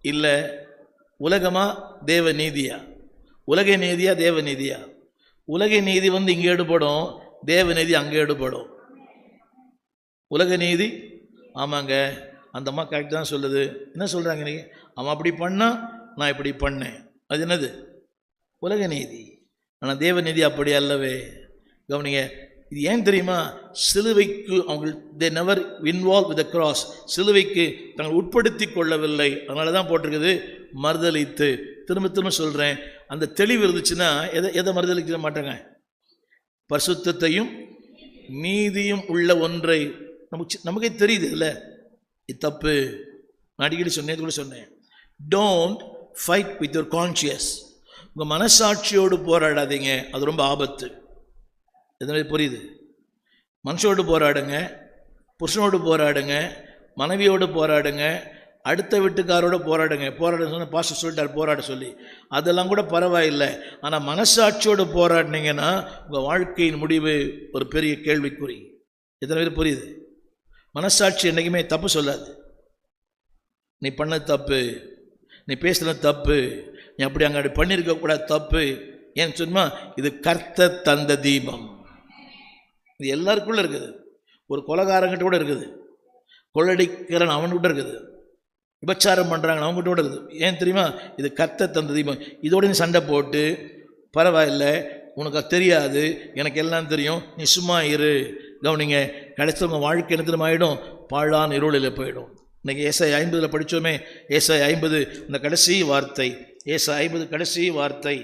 இல்லை உலகமா தேவ நீதியா? உலக நீதியா தேவ நீதியா? உலக நீதி வந்து இங்கே எடுபடும் தேவ நீதி அங்கே எடுபடும். உலக நீதி? ஆமாங்க. அந்த அம்மா கரெக்ட் தான் சொல்லுது. என்ன சொல்கிறாங்க நீ அவன் அப்படி பண்ணா நான் இப்படி பண்ணேன். அது என்னது? உலக நீதி. ஆனால் தேவ நீதி அப்படி அல்லவே. கவனிங்க இது ஏன் தெரியுமா? சிலுவைக்கு அவங்க they never involve with cross சிலுவைக்கு தங்கள் உட்படுத்தி கொள்ளவில்லை. அதனால தான் போட்டிருக்குது மறுதளித்து திரும்ப திரும்ப சொல்கிறேன் அந்த தெளிவு இருந்துச்சுன்னா எதை எதை மறுதளிக்க மாட்டாங்க? பரிசுத்தையும் நீதியும் உள்ள ஒன்றை. நமக்கு நமக்கே தெரியுது இல்லை? இது தப்பு. நான் அடிக்கடி சொன்னேன் கூட சொன்னேன். Don't fight with your conscious உங்கள் மனசாட்சியோடு போராடாதீங்க. அது ரொம்ப ஆபத்து. எதுனா புரியுது? மனுஷோடு போராடுங்க புருஷனோடு போராடுங்க மனைவியோடு போராடுங்க அடுத்த வீட்டுக்காரோட போராடுங்க. போராட சொன்ன பாஸ்டர் சொல்லிட்டார் போராட சொல்லி. அதெல்லாம் கூட பரவாயில்லை. ஆனால் மனசாட்சியோடு போராடினீங்கன்னா உங்கள் வாழ்க்கையின் முடிவு ஒரு பெரிய கேள்விக்குறி. எத்தனை பேர் புரியுது? மனசாட்சி என்றைக்குமே தப்பு சொல்லாது. நீ பண்ண தப்பு நீ பேசுனது தப்பு நீ அப்படி அங்கே அப்படி பண்ணியிருக்க தப்பு. ஏன்னு சொன்னால் இது கர்த்த தந்த தீபம். இது எல்லாருக்குள்ளே இருக்குது. ஒரு கொலகாரங்கிட்ட கூட இருக்குது. கொள்ளடிக்கிறன் அவன்கிட்ட இருக்குது. விபச்சாரம் பண்ணுறாங்க அவங்ககிட்ட கூட இருக்குது. ஏன் தெரியுமா? இது கத்தை தந்த தீபம். இதோட நீ சண்டை போட்டு பரவாயில்ல உனக்கு அது தெரியாது எனக்கு எல்லாம் தெரியும் நீ சும்மா இரு. கவனிங்க கடைசி உங்கள் வாழ்க்கை என்ன ஆகிடும் பாழான் இருளில் போயிடும். இன்றைக்கி ஏசாய் ஐம்பதில் படித்தோமே ஏசாய் ஐம்பது இந்த கடைசி வார்த்தை ஏசாய் ஐம்பது கடைசி வார்த்தை.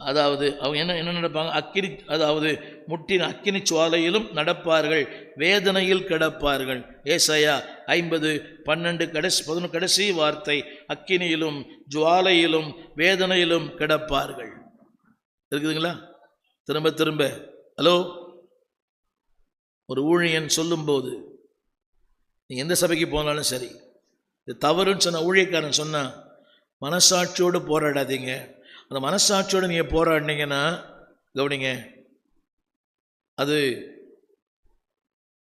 அதாவது அவங்க என்ன என்ன நடப்பாங்க? அக்கினி அதாவது முட்டின் அக்கினி சுவாலையிலும் நடப்பார்கள். வேதனையில் கிடப்பார்கள். ஏசையா ஐம்பது பன்னெண்டு கடைசி பதினொன்று கடைசி வார்த்தை. அக்கினியிலும் ஜுவாலையிலும் வேதனையிலும் கிடப்பார்கள். இருக்குதுங்களா? திரும்ப திரும்ப. ஹலோ? ஒரு ஊழியன் சொல்லும்போது நீங்கள் எந்த சபைக்கு போனாலும் சரி இது தவறுன்னு சொன்ன ஊழியக்காரன் சொன்னால் மனசாட்சியோடு போராடாதீங்க. அந்த மனசாட்சியோடு நீங்கள் போராடினீங்கன்னா கவனிங்க அது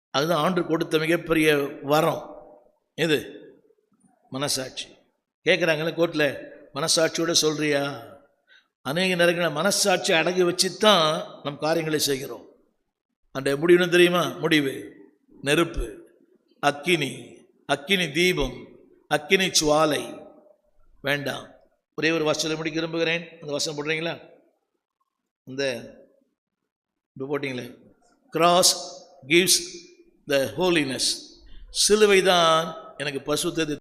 அதுதான் ஆண்டு கொடுத்த மிகப்பெரிய வரம். எது? மனசாட்சி. கேட்குறாங்களே கோர்ட்டில் மனசாட்சியோட சொல்கிறியா அநேக நேரங்களில் மனசாட்சி அடங்கி வச்சு தான் நம் காரியங்களை செய்கிறோம். அந்த முடிவுன்னு தெரியுமா? முடிவு. நெருப்பு. அக்கினி. அக்கினி தீபம். அக்கினி சுவாலை. வேண்டாம். ஒரே ஒரு வசனத்தை முடிக்க விரும்புகிறேன். அந்த வசனம் போடுறீங்களா? இந்த இப்போ போட்டிங்களே. கிராஸ் கிவ்ஸ் த ஹோலினஸ் சிலுவை தான் எனக்கு பசுத்தது